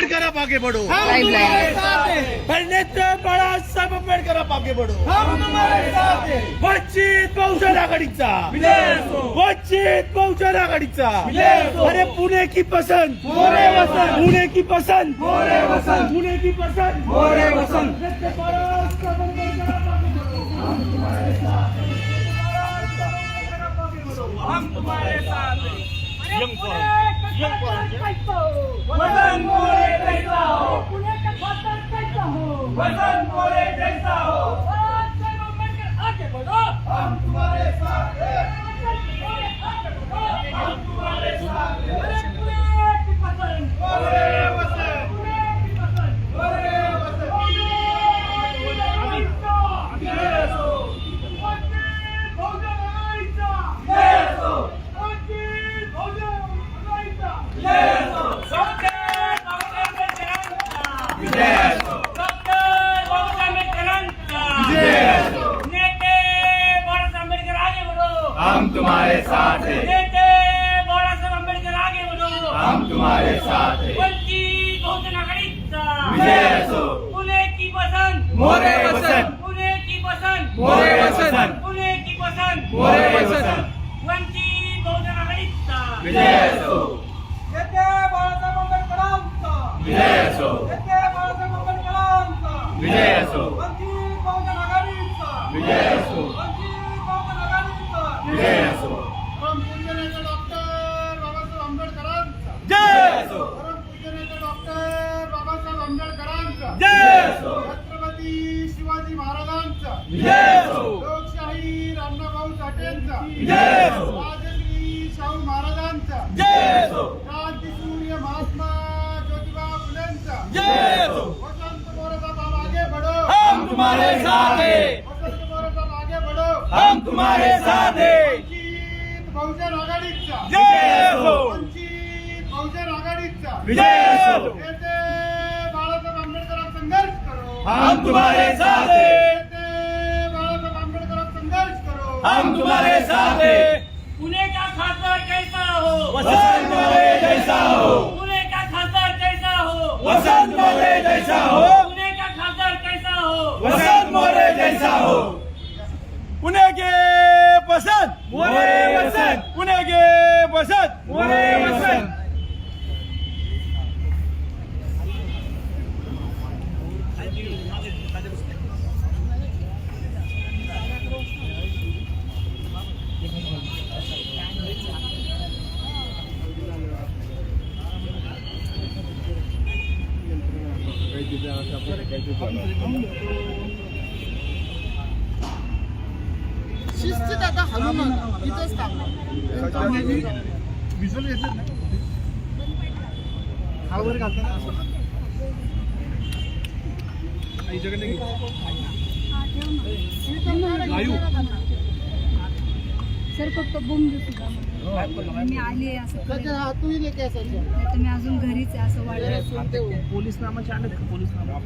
अम्बेडकर आप आगे बढ़ो नेत्र बाळासाहेब आंबेडकर आप आगे बढ़ो वंचित बहुजन आघाडीचा वंचित बहुजन आघाडीचा अरे पुणे की पसंत पुणे की पसंत पुणे की पसंत नेत्र बाळासाहेब आंबेडकर आप आगे बढ़ो. साथ। हैं नेते बाळासाहेब आंबेडकर आगे बढ़ो हम तुम्हारे साथ। हैं वंचित बहुजन आघाडीचा विजय असो. पुणे की पसंत मोरे वसंत पुणे की पसंत मोरे वसंत पुणे की पसंत मोरे वसंत वंचित बहुजन आघाडीचा विजय असो। नेते बाळासाहेब आंबेडकरांचा विजय असो। नेते बाळासाहेब आंबेडकरांचा विजय असो। वंचित बहुजन आघाडीचा विजय तुम्हारे साथ हैं। आगे बढ़ो हम तुम्हारे साथ हैं। वंचित बहुजन आघाडीचा जय असो बहुजन आघाडीचा विजय बाळासाहेब आंबेडकर संघर्ष करो हम तुम्हारे साथ हैं। बाळासाहेब आंबेडकर संघर्ष करो हम तुम्हारे साथ हैं। पुणे का खासदार कैसा हो? वसंत जैसा हो। पुणे का खासदार कैसा हो? वसंत मोरे जैसा हो। जैसा हो पुणे के पसंत मोरे आता नका तिथंच थांबा. सर फक्त बुम दिसू मी आली असं करेन. तू लेके असायचं नाही तर मी अजून घरीच आहे असं वाटत पोलीस नामाचे आणत का? पोलीस नामा.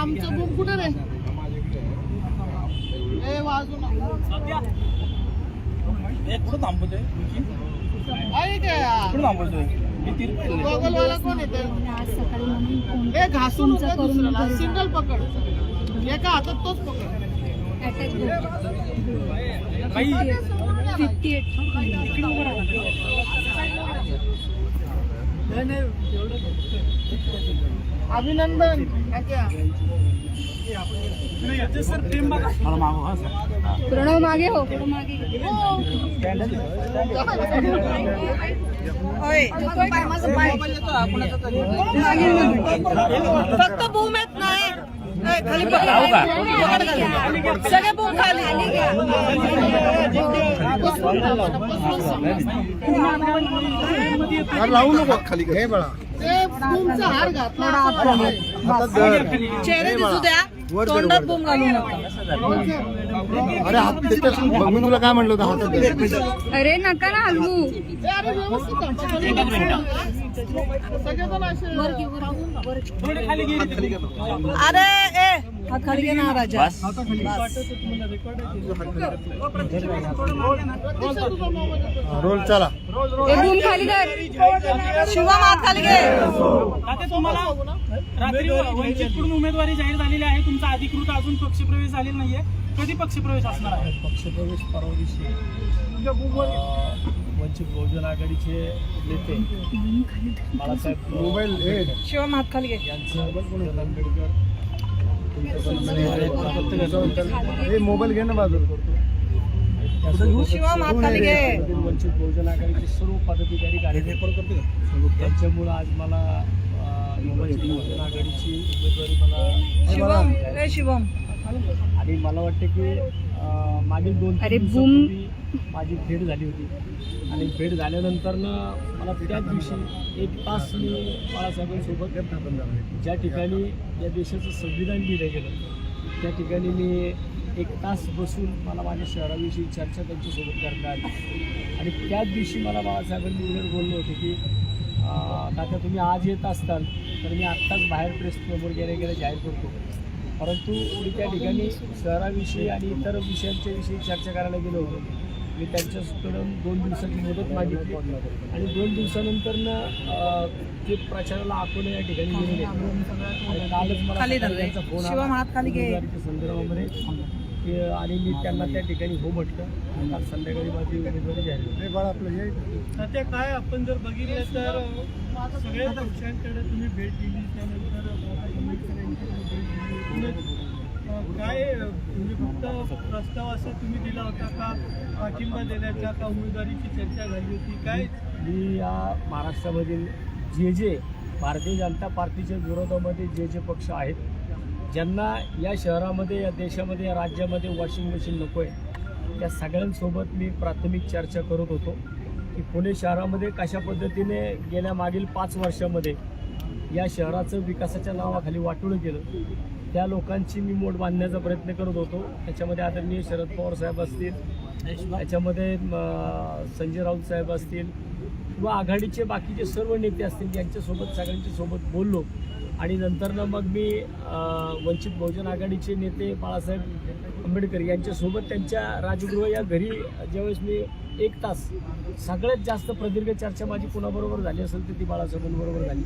आमचं बुक कुठे नका कुठं थांबवतोय कुठं थांबवतोय मी तिरपे गॉगलवाला कोण येते आणि आज सकाळी म्हणून फोन ए घासून दुसऱ्याला. सिंगल पकड. एका हातात तोच पकड. अभिनंदन. हा प्रणव मागे हो. मागे मागे फक्त बूम येत नाही. खाली. सगळे बूम खाली. ते बुमचा हार घातला. चेहरे दिसू द्या. तोंडात बूम घालू नका अरे हात मी तुला काय म्हणलं होतं हातात अरे नका ना हलवू. अरे ए हात खाली घे ना राजा. बस. रोल चला. बूम खाली कर शिवम हात खाली घे. तुम्हाला रात्री वंचितकडून उमेदवारी जाहीर झालेली आहे. तुमचा अधिकृत अजून पक्षप्रवेश झालेला नाहीये. कधी पक्षप्रवेश असणार आहे? पक्षप्रवेश परवा दिवशी वंचित बहुजन आघाडीचे नेते बाळासाहेब मोबाईल शिवम यांचं आंबेडकर मोबाईल घे ना बाजूला. वंचित बहुजन आघाडीचे सर्व पदाधिकारी कार्यकर्ते त्यांच्यामुळं आज मला आघाडीची उमेदवारी मला शिवम शिवम. आणि मला वाटतं की मागील दोन अरे दिवसापूर्वी माझी भेट झाली होती. आणि भेट झाल्यानंतरनं मला त्याच दिवशी एक तास मी बाळासाहेबांसोबत ज्या ठिकाणी या देशाचं संविधान लिहिलं गेलं त्या ठिकाणी मी एक तास बसून मला माझ्या शहराविषयी चर्चा त्यांच्यासोबत करता आली. आणि त्याच दिवशी मला बाळासाहेबांनी उलट बोलले होते की काका तुम्ही आज येत असताल तर मी आत्ताच बाहेर प्रेस समोर गेले गेले जाहीर करतो. परंतु मी त्या ठिकाणी शहराविषयी आणि इतर विषयांच्या विषयी चर्चा करायला गेलो होतो मी त्यांच्याकडून दोन दिवसाची मुदत मागितली. आणि दोन दिवसानंतर ते प्रचाराला अकोला या ठिकाणी गेलेले आणि कालच मला. त्यांचा फोन आला. संदर्भामध्ये. की आणि मी त्यांना त्या ठिकाणी हो म्हटलं. आणि काल संध्याकाळी माझी उमेदवारी जाहीर. हे बाळा आपलं हे सध्या काय आपण जर बघितलं तर सगळ्या पक्षांकडे तुम्ही भेट दिली त्यानंतर भेट दिली. काय म्हणजे फक्त प्रस्ताव असा तुम्ही दिला होता का? पाठिंबा देण्याचा का? उमेदवारीची चर्चा झाली होती? काय? मी या महाराष्ट्रामधील जे जे भारतीय जनता पार्टीच्या विरोधामध्ये जे जे पक्ष आहेत ज्यांना या शहरामध्ये या देशामध्ये या राज्यामध्ये वॉशिंग मशीन नको आहे त्या सगळ्यांसोबत मी प्राथमिक चर्चा करत होतो की पुणे शहरामध्ये कशा पद्धतीने गेल्या मागील पाच वर्षामध्ये या शहराचं विकासाच्या नावाखाली वाटोळं गेलं त्या लोकांची मी मोठ बांधण्याचा प्रयत्न करत होतो. त्याच्यामध्ये आदरणीय शरद पवार साहेब असतील त्याच्यामध्ये संजय राऊत साहेब असतील किंवा आघाडीचे बाकीचे सर्व नेते असतील यांच्यासोबत सगळ्यांच्या सोबत बोललो. आणि नंतरनं मग मी वंचित बहुजन आघाडीचे नेते बाळासाहेब आंबेडकर यांच्यासोबत त्यांच्या राजगृह या घरी ज्यावेळेस मी एक तास सगळ्यात जास्त प्रदीर्घ चर्चा माझी कोणाबरोबर झाली असेल तर ती बाळासाहेबांबरोबर झाली.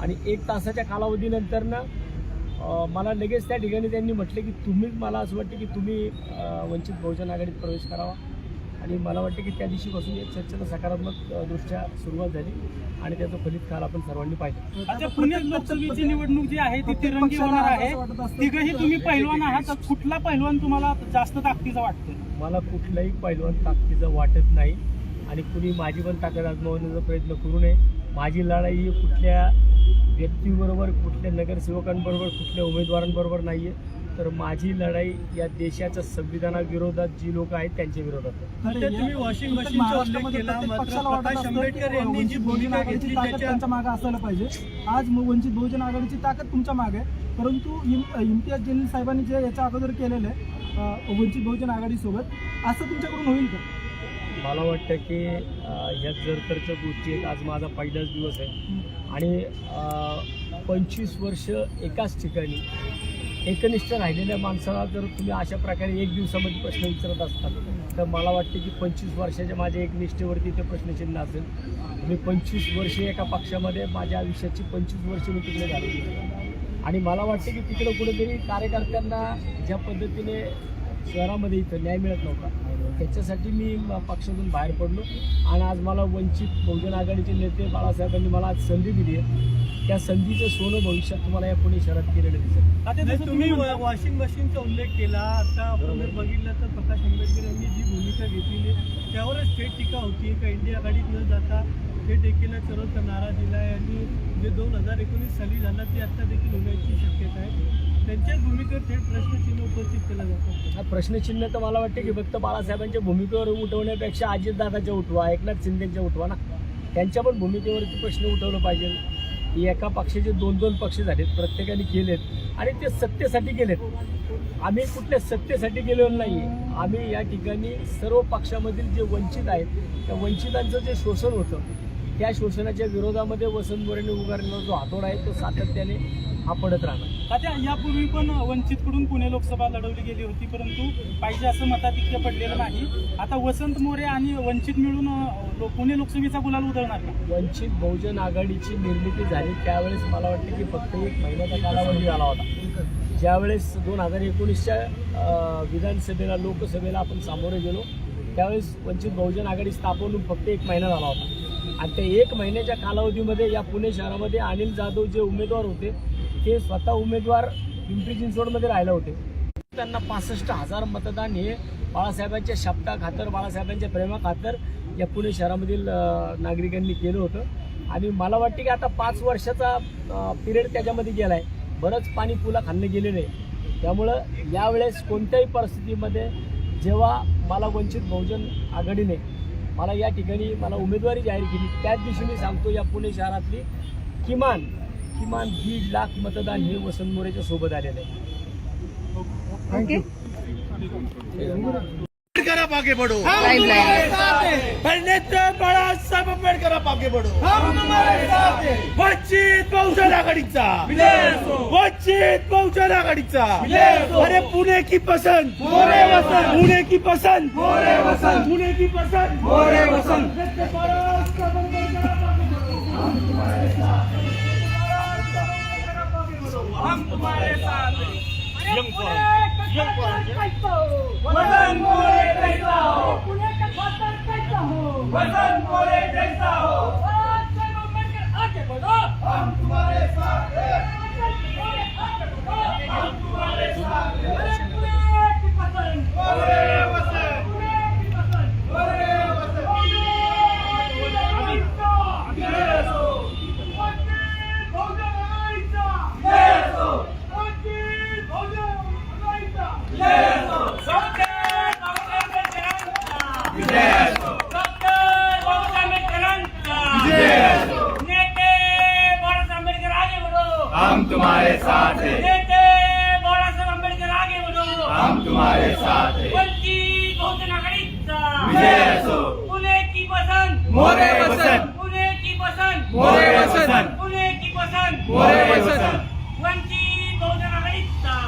आणि एक तासाच्या कालावधीनंतरनं मला लगेच त्या ठिकाणी त्यांनी म्हटले की तुम्ही मला असं वाटतं की तुम्ही वंचित बहुजन आघाडीत प्रवेश करावा. आणि मला वाटतं की त्या दिवशीपासून या चर्चेला सकारात्मक दृष्ट्या सुरुवात झाली आणि त्याचं फलित काल आपण सर्वांनी पाहिलं. आता पुण्यात लोकसभेची निवडणूक जी आहे ती तिरंगी होणार आहे. तिघही तुम्ही पैलवान आहात कुठला पैलवान तुम्हाला जास्त ताकदीचा वाटतो मला कुठलाही पैलवान ताकदीचं वाटत नाही आणि कुणी माझी पण ताकद आजमावण्याचा प्रयत्न करू नये. माझी लढाई ही कुठल्या व्यक्तीबरोबर कुठल्या नगरसेवकांबरोबर कुठल्या उमेदवारांबरोबर नाही आहे तर माझी लढाई या देशाच्या संविधानाविरोधात जी लोक आहेत त्यांच्या विरोधात आहे. तुम्ही वॉशिंग मशीनचा उल्लेख केला मात्र प्रकाश आंबेडकर यांनी जी भूमिका घेतली त्याच्या त्यांच्या मागे असायला पाहिजे. आज म- वंचित बहुजन आघाडीची ताकद तुमच्या मागे आहे. परंतु इम- इम्तियाज जलील साहेबांनी जे याच्या अगोदर केलेलं आहे अं, वंचित बहुजन आघाडीसोबत असं तुमच्याकडून होईल का? मला वाटतं की अं, ह्या जरतरच्या गोष्टी आहेत. आज माझा पहिलाच दिवस आहे. आणि पंचवीस वर्ष एकाच ठिकाणी एकनिष्ठ राहिलेल्या माणसाला जर तुम्ही अशा प्रकारे एक दिवसामध्ये प्रश्न विचारत असतात तर मला वाटते की पंचवीस वर्षाच्या माझ्या एकनिष्ठेवरती ते प्रश्नचिन्ह असेल. मी पंचवीस वर्षे एका पक्षामध्ये माझ्या आयुष्याची पंचवीस वर्षे मी तिकडे घालवली. आणि मला वाटतं की तिकडे कुठेतरी कार्यकर्त्यांना ज्या पद्धतीने शहरामध्ये इथं न्याय मिळत नव्हता. त्याच्यासाठी मी पक्षातून बाहेर पडलो. आणि आज मला वंचित बहुजन आघाडीचे नेते बाळासाहेबांनी मला आज संधी दिली आहे. त्या संधीचं सोनं भविष्यात तुम्हाला या पुणे शहरात केलेलं दिसेल. तुम्ही वॉशिंग मशीनचा उल्लेख केला. आता आपण जर बघितलं तर प्रकाश आंबेडकर यांनी जी भूमिका घेतलेली आहे, त्यावरच थेट टीका होती. का इंडिया आघाडीत न जाता हे देखील चरवचा नारा दिला आहे. आणि जे दोन हजार एकोणीस साली झाला ते आता देखील होण्याची शक्यता आहे. त्यांच्याच भूमिकेवर थेट प्रश्नचिन्ह उपस्थित केला जातो. हा प्रश्नचिन्ह तर मला वाटतं की फक्त बाळासाहेबांच्या भूमिकेवर उठवण्यापेक्षा अजितदादाच्या उठवा एकनाथ शिंदेच्या उठवा ना. त्यांच्या पण भूमिकेवरती प्रश्न उठवलं पाहिजे. की एका पक्षाचे दोन दोन पक्ष झालेत प्रत्येकाने केलेत. आणि ते सत्तेसाठी केलेत. आम्ही कुठल्या सत्तेसाठी गेलेलो नाही आम्ही या ठिकाणी सर्व पक्षामधील जे वंचित आहेत त्या वंचितांचं जे शोषण होतं त्या शोषणाच्या विरोधामध्ये वसंत मोरेने उभारलेला जो हातोडा आहे तो सातत्याने हा पडत राहणार. आता यापूर्वी पण वंचितकडून पुणे लोकसभा लढवली गेली होती परंतु पाहिजे असं मताधिक्य पडलेलं नाही. आता वसंत मोरे आणि वंचित मिळून लो- पुणे लोकसभेचा गुलाल उधळणार वंचित बहुजन आघाडीची निर्मिती झाली त्यावेळेस मला वाटतं की फक्त एक महिन्याचा कालावधी झाला होता. ज्यावेळेस दोन हजार एकोणीसच्या विधानसभेला लोकसभेला आपण सामोरे गेलो त्यावेळेस वंचित बहुजन आघाडी स्थापन होऊन फक्त एक महिना झाला होता. आणि त्या एक महिन्याच्या कालावधीमध्ये या पुणे शहरामध्ये अनिल जाधव जे उमेदवार होते ते स्वतः उमेदवार पिंपरी चिंचवडमध्ये राहिले होते. त्यांना पासष्ट हजार मतदान हे बाळासाहेबांच्या शब्दा खातर बाळासाहेबांच्या प्रेमाखातर या पुणे शहरामधील नागरिकांनी केलं होतं. आणि मला वाटते की आता पाच वर्षाचा पिरियड त्याच्यामध्ये गेला आहे बरंच पाणी पुला खाल्लं गेलेलं आहे त्यामुळं यावेळेस कोणत्याही परिस्थितीमध्ये जेव्हा मला वंचित बहुजन आघाडीने मला या ठिकाणी मला उमेदवारी जाहीर केली. त्याच दिवशी मी सांगतो या पुणे शहरातली किमान किमान दीड लाख मतदान हे वसंत मोरेच्या सोबत आलेलं आहे. आप आगे बढ़ो नेत्र बाळा साहेब अम्बेडकर आप आगे बढ़ो वंचित बहुजन आघाडीचा. वंचित बहुजन आघाडीचा. अरे पुणे की पसंद पुणे की पसंद पुणे की पसंद नेत्र बाळा साहेब अम्बेडकर आप आगे बढ़ो. वसंत मोरे कैसा हो वसंत मोरे कैसा हो साहेब अम्बेडकर आगे बढ़ो हम तुम्हारे साथ हैं आगे बढ़ो हम तुम्हारे साथ हैं अरे पुणे की पसंद पुणे वसंत पुणे की पसंद पुणे वसंत Yes, वंचित बहुजन आघाडीचा Yes, वंचित बहुजन आघाडीचा Yes, डॉक्टर बाबासाहेब आंबेडकरांचा डॉक्टर बाबासाहेब आंबेडकरांचा नेते बाळासाहेब आंबेडकर आगे बढ़ो हम तुम्हारे साथ हैं नेते बाळासाहेब आंबेडकर आगे बढ़ो हम तुम्हारे साथ हैं वंचित बहुजन आघाडीचा विजय असो. पुणे की पसंद मोरे वसंत. पुणे की पसंद मोरे वसंत. पुणे की पसंद मोरे वसंत. वंचित बहुजन आघाडीचा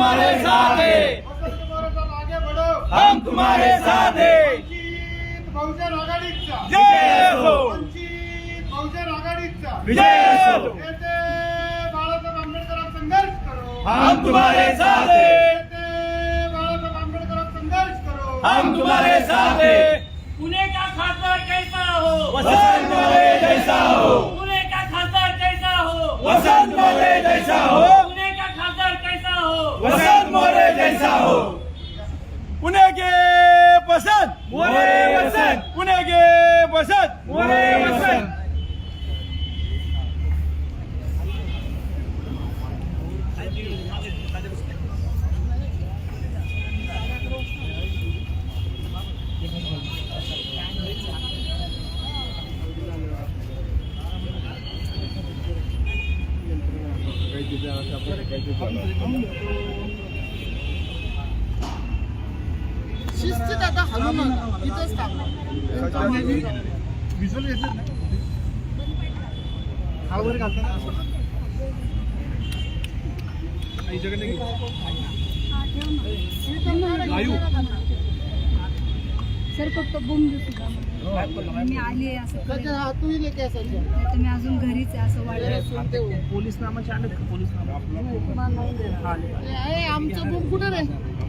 तुम्हारे साथ हैं। हम तुम्हारे साथ हैं। वंचित बहुजन आघाडीचा जय बहुजन आघाडीचा विजय बाळासाहेब आंबेडकर संघर्ष करो हम तुम्हारे साथ हैं। नेते बाळासाहेब आंबेडकर संघर्ष करो हम तुम्हारे साथ हैं। पुणे का खासदार कैसा हो? वसंत हो पुणे के पसंद मोरे वसंत पुणे के पसंद मोरे वसंत शिस्तीत आता नका तिथंच विज्युअल ना सर फक्त बूम दिसू द्या मला. मी आली आहे असं लेके असायचं. मी अजून घरीच आहे असं वाटलं पोलीस नामाचे आले पोलीस नामा. आमचं बुक कुठे नका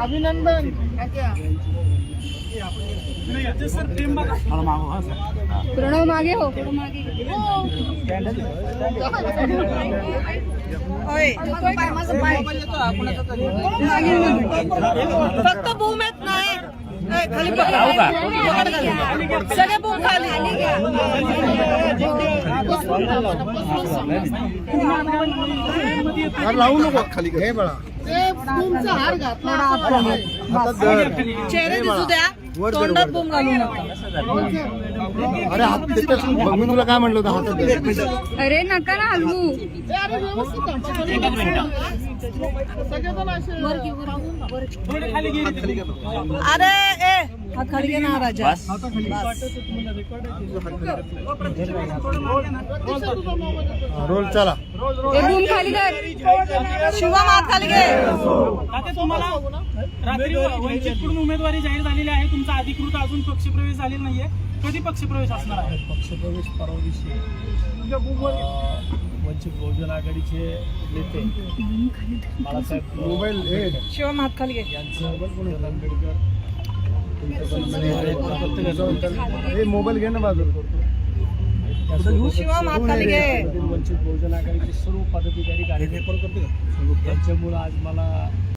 अभिनंदन. प्रणव मागे हो. फक्त बूम येत नाही. खाली सगळे बूम खाली. लावू नको खाली. घे बळा तुमचा हार घातला चेहरे दिसू द्या. तोंडात बूम घालू नका अरे हात तिथेच मी तुला काय म्हणलं होतं. अरे नका ना हलवू. अरे ए. खाली घे ना राजा. रोल चला. बूम खाली कर शिवम हात खाली घे. आता तुम्हाला रात्री वंचितकडून उमेदवारी जाहीर झालेली आहे. तुमचा अधिकृत अजून पक्षप्रवेश झालेला नाहीये. कधी पक्षप्रवेश असणार आहे? पक्षप्रवेश परवा दिवशी अं, वंचित बहुजन आघाडीचे नेते. बाळासाहेब मोबाईल शिवम हात खाली घे. यांचं आंबेडकर मोबाईल घे ना बाजूला. शिवम खाली घे. वंचित बहुजन आघाडीचे सर्व पदाधिकारी कार्यकर्ते यांच्यामुळे आज मला